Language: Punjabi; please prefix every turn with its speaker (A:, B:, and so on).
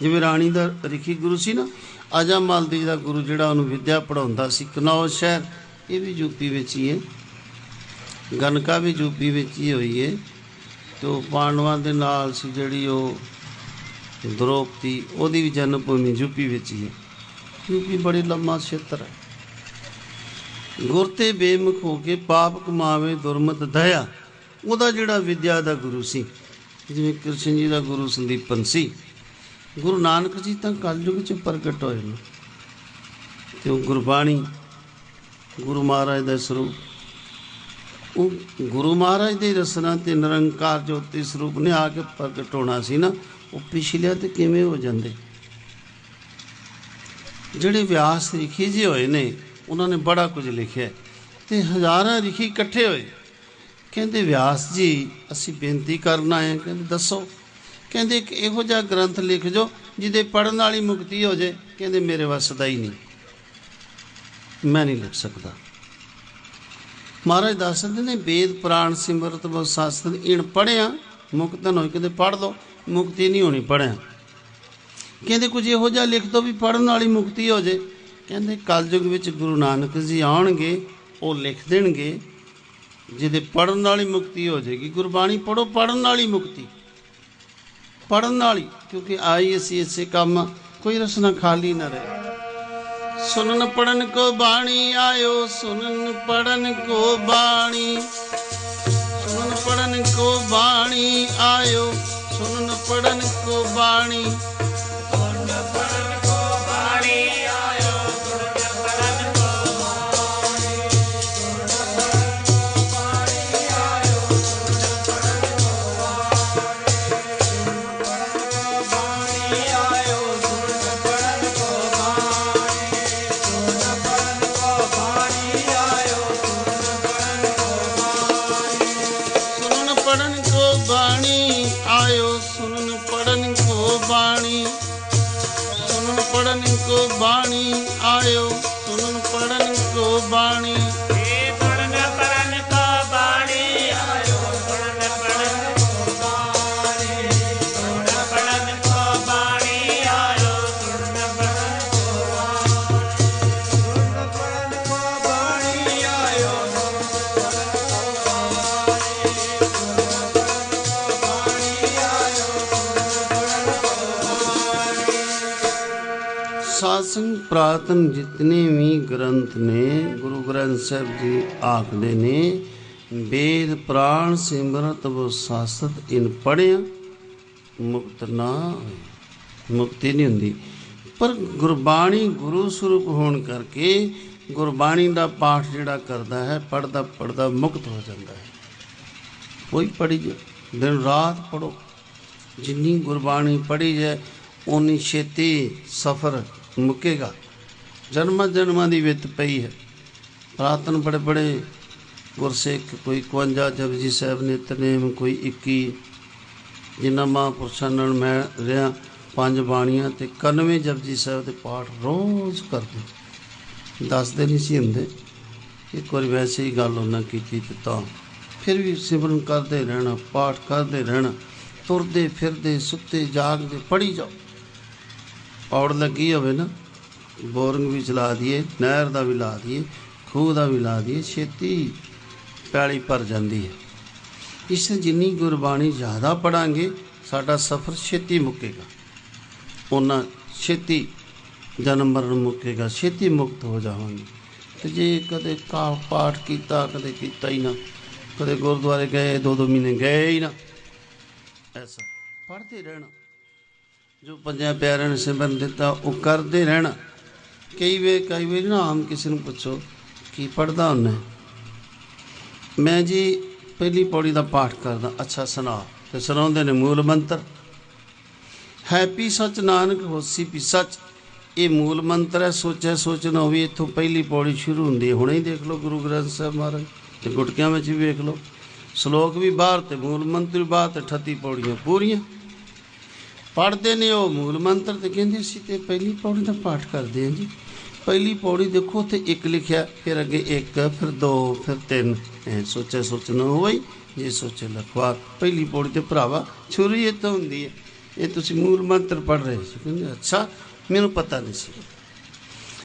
A: ਜਿਵੇਂ ਰਾਣੀ ਦਾ ਰਿਖੀ ਗੁਰੂ ਸੀ ਨਾ ਆਜਾਮਲ ਮਾਲਦੀ ਦਾ ਗੁਰੂ ਜਿਹੜਾ ਉਹਨੂੰ ਵਿਦਿਆ ਪੜਾਉਂਦਾ ਸੀ, ਕਨੌਜ ਸ਼ਹਿਰ, ਇਹ ਵੀ ਯੂਪੀ ਵਿੱਚ ਹੀ ਹੈ। ਗਨਕਾ ਵੀ ਯੂਪੀ ਵਿੱਚ ਹੀ ਹੋਈ ਹੈ। ਤੇ ਉਹ ਪਾਂਡਵਾਂ ਦੇ ਨਾਲ ਸੀ ਜਿਹੜੀ ਉਹ ਦ੍ਰੋਪਦੀ, ਉਹਦੀ ਵੀ ਜਨਮ ਭੂਮੀ ਯੂਪੀ ਵਿੱਚ ਹੀ ਹੈ। ਯੂਪੀ ਬੜੀ ਲੰਮਾ ਖੇਤਰ ਹੈ। ਗੁਰ ਤੇ ਬੇਮੁਖ ਹੋ ਕੇ ਪਾਪ ਕਮਾਵੇ, ਦੁਰਮਤ ਦਇਆ, ਉਹਦਾ ਜਿਹੜਾ ਵਿਦਿਆ ਦਾ ਗੁਰੂ ਸੀ, ਜਿਵੇਂ ਕ੍ਰਿਸ਼ਨ ਜੀ ਦਾ ਗੁਰੂ ਸੰਦੀਪਨ ਸੀ ਗੁਰੂ ਨਾਨਕ ਜੀ ਤਾਂ ਕਲਯੁਗ ਚ ਪ੍ਰਗਟ ਹੋਏ ਨੇ। ਤੇ ਉਹ ਗੁਰਬਾਣੀ ਗੁਰੂ ਮਹਾਰਾਜ ਦਾ ਸਰੂਪ, ਉਹ ਗੁਰੂ ਮਹਾਰਾਜ ਦੇ ਰਸਨਾ ਤੇ ਨਿਰੰਕਾਰ ਜੋਤੀ ਸਰੂਪ ਨੇ ਆ ਕੇ ਪ੍ਰਗਟ ਹੋਣਾ ਸੀ ਨਾ, ਉਹ ਪਿਛਲਿਆਂ ਤੇ ਕਿਵੇਂ ਹੋ ਜਾਂਦੇ? ਜਿਹੜੇ ਵਿਆਸ ਰਿਖੀ ਜੀ ਹੋਏ ਨੇ, ਉਹਨਾਂ ਨੇ ਬੜਾ ਕੁਝ ਲਿਖਿਆ। ਤੇ ਹਜ਼ਾਰਾਂ ਰਿਖੀ ਇਕੱਠੇ ਹੋਏ। ਕਹਿੰਦੇ, ਵਿਆਸ ਜੀ, ਅਸੀਂ ਬੇਨਤੀ ਕਰਨਾ ਆਏ ਹਾਂ, ਕਹਿੰਦੇ, ਦੱਸੋ ਕਹਿੰਦੇ ਇੱਕ ਇਹੋ ਜਿਹਾ ਗ੍ਰੰਥ ਲਿਖ ਜੋ ਜਿਹਦੇ ਪੜਨ ਵਾਲੀ ਮੁਕਤੀ ਹੋ ਜੇ। ਕਹਿੰਦੇ ਮੇਰੇ ਵੱਸ ਦਾ ਹੀ ਨਹੀਂ। ਮੈਂ ਨਹੀਂ ਲਿਖ ਸਕਦਾ। ਮਹਾਰਾਜ ਦੱਸਦੇ ਨੇ, ਵੇਦ, ਪੁਰਾਣ, ਸਿਮਰਤ, ਬਸ ਸਾਸਤਰ ਇਣ ਪੜਿਆ ਮੁਕਤਨ ਹੋਏ ਕਹਿੰਦੇ ਪੜ ਲਓ, ਮੁਕਤੀ ਨਹੀਂ ਹੋਣੀ ਪੜਿਆ ਕਹਿੰਦੇ ਕੁਝ ਇਹੋ ਜਿਹਾ ਲਿਖ ਦੋ ਵੀ ਪੜਨ ਵਾਲੀ ਮੁਕਤੀ ਹੋ ਜੇ। ਕਹਿੰਦੇ ਕਲਯੁਗ ਵਿੱਚ ਗੁਰੂ ਨਾਨਕ ਜੀ ਆਉਣਗੇ, ਉਹ ਲਿਖ ਦੇਣਗੇ, ਜਿਹਦੇ ਪੜਨ ਵਾਲੀ ਮੁਕਤੀ ਹੋ ਜਾਏਗੀ ਗੁਰਬਾਣੀ ਪੜੋ ਪੜਨ ਵਾਲੀ ਮੁਕਤੀ। ਪੜਨ ਵਾਲੀ, ਕਿਉਂਕਿ ਆਈ ਅਸੀਂ ਇਸੇ ਕੰਮ, ਕੋਈ ਰਸਨਾ ਖਾਲੀ ਨਾ ਰਹੇ। ਸੁਨਨ ਪੜਨ ਕੋ ਬਾਣੀ ਆਇਓ ਸੁਨਨ ਪੜਨ ਕੋ ਬਾਣੀ। ਸੁਨਨ ਪੜਨ ਕੋ ਬਾਣੀ ਆਇਓ ਸੁਨਨ ਪੜਨ ਕੋ ਬਾਣੀ। ਸਾਧ ਸੰਗ ਪ੍ਰਾਤਨ ਜਿਤਨੇ ਵੀ ਗ੍ਰੰਥ ਨੇ, ਗੁਰੂ ਗ੍ਰੰਥ ਸਾਹਿਬ ਜੀ ਆਖਦੇ ਨੇ, ਵੇਦ ਪ੍ਰਾਣ ਸਿਮਰਤ ਵ ਸਾਸਤ, ਇਨ ਪੜਿਆ ਮੁਕਤ ਨਾ ਹੋਏ। ਮੁਕਤੀ ਨਹੀਂ ਹੁੰਦੀ। ਪਰ ਗੁਰਬਾਣੀ ਗੁਰੂ ਸਰੂਪ ਹੋਣ ਕਰਕੇ ਗੁਰਬਾਣੀ ਦਾ ਪਾਠ ਜਿਹੜਾ ਕਰਦਾ ਹੈ ਪੜਦਾ ਪੜਦਾ ਮੁਕਤ ਹੋ ਜਾਂਦਾ ਹੈ। ਕੋਈ ਪੜੀ ਜੇ ਦਿਨ ਰਾਤ ਪੜੋ ਜਿੰਨੀ ਗੁਰਬਾਣੀ ਪੜੀ ਜਾਏ ਉਨੀ ਛੇਤੀ ਸਫਰ ਮੁੱਕੇਗਾ। ਜਨਮਾਂ ਜਨਮਾਂ ਦੀ ਵਿੱਤ ਪਈ ਹੈ। ਪ੍ਰਾਤਨ ਬੜੇ ਬੜੇ ਗੁਰਸਿੱਖ, ਕੋਈ 51 ਜਪਜੀ ਸਾਹਿਬ ਨਿਤਨੇਮ ਕੋਈ 21 ਜਿਨ੍ਹਾਂ ਮਹਾਂਪੁਰਸ਼ਾਂ ਨਾਲ ਮੈਂ ਰਿਹਾ, ਪੰਜ ਬਾਣੀਆਂ ਤੇ 91 ਜਪਜੀ ਸਾਹਿਬ ਦੇ ਪਾਠ ਰੋਜ਼ ਕਰਦੇ। ਦੱਸਦੇ ਨਹੀਂ ਸੀ ਹੁੰਦੇ। ਇੱਕ ਵਾਰੀ ਵੈਸੇ ਹੀ ਗੱਲ ਉਹਨਾਂ ਕੀਤੀ ਤੇ ਤਾਂ ਫਿਰ ਵੀ ਸਿਮਰਨ ਕਰਦੇ ਰਹਿਣਾ, ਪਾਠ ਕਰਦੇ ਰਹਿਣਾ, ਤੁਰਦੇ ਫਿਰਦੇ, ਸੁੱਤੇ, ਜਾਗਦੇ ਪੜੀ ਜਾਓ। ਔੜ ਲੱਗੀ ਹੋਵੇ ਨਾ, ਬੋਰਿੰਗ ਵੀ ਚਲਾ ਦਈਏ, ਨਹਿਰ ਦਾ ਵੀ ਲਾ ਦਈਏ, ਖੂਹ ਦਾ ਵੀ ਲਾ ਦਈਏ, ਛੇਤੀ ਪੈਲੀ ਭਰ ਜਾਂਦੀ ਹੈ। ਇਸ ਜਿੰਨੀ ਗੁਰਬਾਣੀ ਜ਼ਿਆਦਾ ਪੜਾਂਗੇ, ਸਾਡਾ ਸਫ਼ਰ ਛੇਤੀ ਮੁੱਕੇਗਾ। ਉਹਨਾਂ ਛੇਤੀ ਜਨਮ ਮਰਨ ਮੁੱਕੇਗਾ, ਛੇਤੀ ਮੁਕਤ ਹੋ ਜਾਵਾਂਗੇ। ਤੇ ਜੇ ਕਦੇ ਕਾ ਪਾਠ ਕੀਤਾ, ਕਦੇ ਕੀਤਾ ਹੀ ਨਾ, ਕਦੇ ਗੁਰਦੁਆਰੇ ਗਏ ਦੋ ਦੋ ਮਹੀਨੇ ਗਏ ਹੀ ਨਾ, ਐਸਾ। ਪੜ੍ਹਦੇ ਰਹਿਣਾ। ਜੋ ਪੰਜਾਂ ਪਿਆਰਿਆਂ ਨੇ ਸਿਮਰਨ ਦਿੱਤਾ, ਉਹ ਕਰਦੇ ਰਹਿਣਾ। ਕਈ ਵੇ ਕਈ ਵੇ ਨਾ ਆਮ ਕਿਸੇ ਨੂੰ ਪੁੱਛੋ, ਕੀ ਪੜਦਾ ਹੁੰਨਾ ਮੈਂ ਜੀ ਪਹਿਲੀ ਪੌੜੀ ਦਾ ਪਾਠ ਕਰਦਾ, ਅੱਛਾ ਸੁਣਾ। ਤੇ ਸੁਣਾਉਂਦੇ ਨੇ ਮੂਲ ਮੰਤਰ। ਹੈਪੀ ਸੱਚ ਨਾਨਕ ਹੋਸੀ ਪੀ ਸੱਚ। ਇਹ ਮੂਲ ਮੰਤਰ ਹੈ ਸੋਚਿਆ ਸੋਚਣਾ ਹੋਵੇ, ਇੱਥੋਂ ਪਹਿਲੀ ਪੌੜੀ ਸ਼ੁਰੂ ਹੁੰਦੀ ਹੈ। ਹੁਣੇ ਹੀ ਦੇਖ ਲਓ ਗੁਰੂ ਗ੍ਰੰਥ ਸਾਹਿਬ ਮਹਾਰਾਜ, ਤੇ ਗੁਟਕਿਆਂ ਵਿੱਚ ਵੀ ਵੇਖ ਲਓ। ਸ਼ਲੋਕ ਵੀ ਬਾਹਰ ਤੇ ਮੂਲ ਮੰਤਰ ਵੀ ਬਾਹਰ ਤੇ 38 ਪੌੜੀਆਂ ਪੂਰੀਆਂ। ਪੜ੍ਹਦੇ ਨੇ, ਉਹ ਮੂਲ ਮੰਤਰ ਤੇ ਕਹਿੰਦੇ ਸੀ ਤੇ ਪਹਿਲੀ ਪੌੜੀ ਦਾ ਪਾਠ ਕਰਦੇ ਹਾਂ ਜੀ। ਪਹਿਲੀ ਪੌੜੀ ਦੇਖੋ, ਉੱਥੇ ਇੱਕ ਲਿਖਿਆ, ਫਿਰ ਅੱਗੇ ਇੱਕ, ਫਿਰ ਦੋ, ਫਿਰ ਤਿੰਨ। ਐ ਸੋਚਿਆ ਸੋਚਣਾ ਹੋਈ ਜੇ ਸੋਚੇ ਲਖਵਾ, ਪਹਿਲੀ ਪੌੜੀ ਤੇ ਭਰਾਵਾ ਛੁਰੀ ਇੱਥੋਂ ਹੁੰਦੀ ਹੈ। ਇਹ ਤੁਸੀਂ ਮੂਲ ਮੰਤਰ ਪੜ ਰਹੇ ਸੀ। ਕਹਿੰਦੇ, ਅੱਛਾ, ਮੈਨੂੰ ਪਤਾ ਨਹੀਂ ਸੀ।